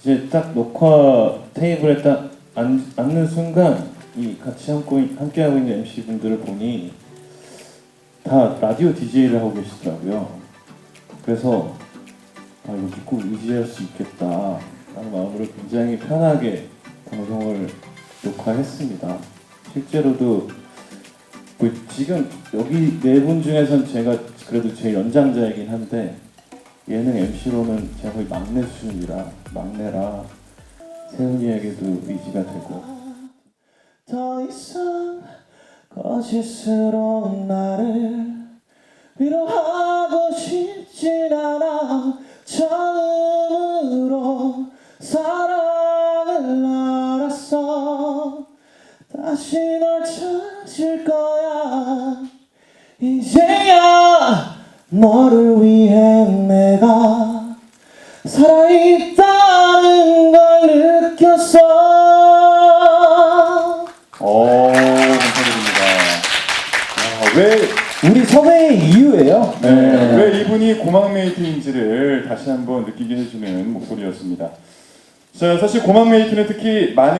이제 딱 녹화 테이블에 딱 앉, 앉는 순간 이 같이 함께, 하고 있는 MC 분들을 보니 다 라디오 DJ를 하고 계시더라고요. 그래서 아 여기 꼭 의지할 수 있겠다 라는 마음으로 굉장히 편하게 방송을 녹화했습니다. 실제로도 뭐 지금 여기 네 분 중에선 제가 그래도 제일 연장자이긴 한데 예능 MC로는 제가 거의 막내 수준이라 막내라 세훈이에게도 의지가 되고. 더 이상 거짓스러운 나를 위로하고 싶진 않아. 처음으로 사랑을 알았어. 다시 널 찾을 거야. 이제야 너를 위해 살아있다는 걸 느꼈어 오, 감사드립니다. 아, 왜, 우리 섭외의 이유예요. 네, 왜 이분이 고막메이트인지를 다시 한번 느끼게 해주는 목소리였습니다. 자, 사실 고막메이트는 특히 많은